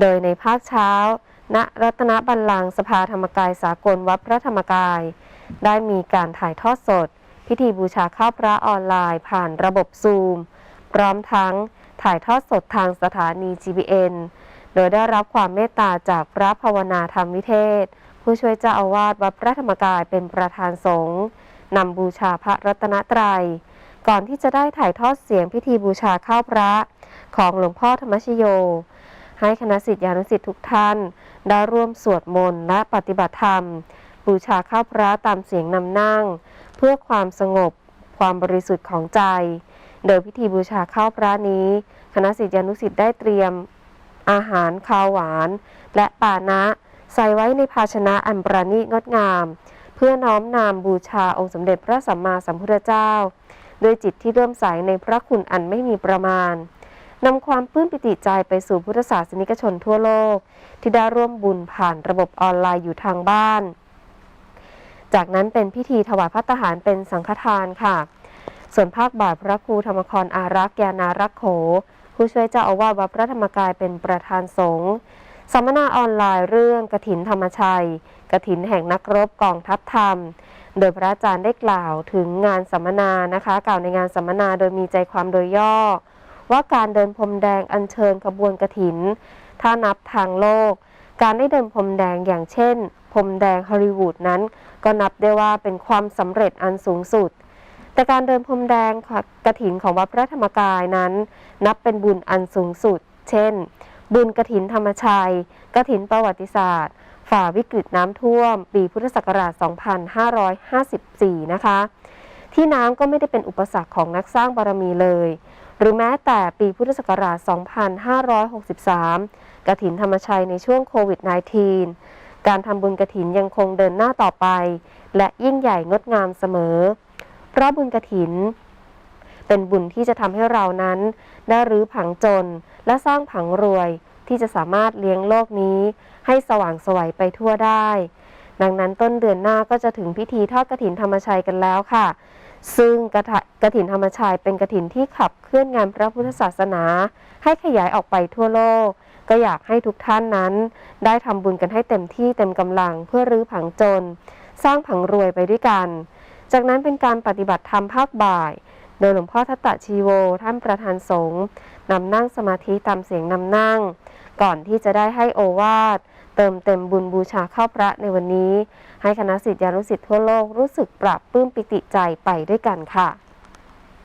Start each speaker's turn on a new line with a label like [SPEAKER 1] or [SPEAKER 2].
[SPEAKER 1] โดยในภาคเช้า ณ รัตนบัลลังก์สภาธรรมกายสากลวัดพระธรรมกาย ได้มีการถ่ายทอดสด พิธีบูชาข้าวพระออนไลน์ผ่านระบบซูม พร้อมทั้งถ่ายทอดสดทางสถานี GBN โดยได้รับความเมตตาจากพระภาวนาธรรมวิเทศ ผู้ช่วยเจ้าอาวาสวัดพระธรรมกายเป็นประธานสงฆ์นำบูชาพระรัตนตรัย ก่อนที่จะได้ถ่ายทอดเสียงพิธีบูชาข้าวพระ ของหลวงพ่อธรรมชโย ให้คณะสิทธิานุสิทธิทุกท่าน ได้ร่วมสวดมนต์และปฏิบัติธรรม บูชาข้าวพระตามเสียงนำนั่ง เพื่อความสงบความบริสุทธิ์ของใจ โดยพิธีบูชาข้าวพระนี้ คณะสิทธิานุสิทธิได้เตรียม อาหารข้าวหวาน และปานะใส่ไว้ในภาชนะอันประณีตงดงาม เพื่อน้อมนามบูชาองค์สมเด็จพระสัมมาสัมพุทธเจ้า ด้วยจิตที่เริ่มใสในพระคุณอันไม่มีประมาณ นำความปลื้มปิติใจไปสู่พุทธศาสนิกชนทั่วโลก ที่ได้ร่วมบุญผ่านระบบออนไลน์อยู่ทางบ้าน จากนั้นเป็นพิธีถวายพระทหารเป็นสังฆทานค่ะ ส่วนภาคบ่ายพระครูธรรมครอารักษ์ยานารักโข ผู้ช่วยเจ้าอาวาสวัดพระธรรมกายเป็นประธานสงฆ์สัมมนาออนไลน์เรื่องกระถินธรรมชัยกระถินแห่งนักรบกองทัพธรรม โดยพระอาจารย์ได้กล่าวถึงงานสัมมนานะคะ กล่าวในงานสัมมนาโดยมีใจความโดยย่อ ว่าการเดินพรมแดงอัญเชิญขบวนกถิน ถ้านับทางโลก การได้เดินพรมแดงอย่างเช่นพรมแดงฮอลลีวูดนั้น ก็นับได้ว่าเป็นความสำเร็จอันสูงสุด แต่การเดินพรมแดงกระถินของวัดพระธรรมกายนั้น นับเป็นบุญอันสูงสุด เช่น บุญกระถินธรรมชัยกระถินประวัติศาสตร์ฝ่าวิกฤตน้ำท่วม ปีพุทธศักราช 2554 นะคะ ที่น้ำก็ไม่ได้เป็นอุปสรรคของนักสร้างบารมีเลย หรือแม้แต่ปีพุทธศักราช 2563 กระถินธรรมชัยในช่วงโควิด -19 การทำบุญกระถินยังคงเดินหน้าต่อไป และยิ่งใหญ่งดงามเสมอ เพราะบุญกระถิน เป็นบุญที่จะทำให้เรานั้น ได้รื้อผังจนและสร้างผังรวยที่จะสามารถเลี้ยงโลกนี้ ให้สว่างสวัยไปทั่วได้ ดังนั้นต้นเดือนหน้าก็จะถึงพิธีทอดกระถินธรรมชัยกันแล้วค่ะ ซึ่งกระกระถินธรรมชัยเป็นกระถินที่ขับเคลื่อนงานพระพุทธศาสนา ให้ขยายออกไปทั่วโลก ก็อยากให้ทุกท่านนั้น ได้ทำบุญกันให้เต็มที่เต็มกำลังเพื่อรื้อผังจน สร้างผังรวยไปด้วยกัน จากนั้นเป็นการปฏิบัติธรรมภาคบ่าย โดยหลวงพ่อทัตตะชีโว ท่านประธานสงฆ์ นำนั่งสมาธิตามเสียงนำนั่ง ก่อนที่จะได้ให้โอวาทเติมเต็มบุญบูชาเข้าพระในวันนี้ ให้คณะสิทธิานุสิทธิ์ทั่วโลกรู้สึกปรับปลื้มปิติใจไปด้วยกันค่ะ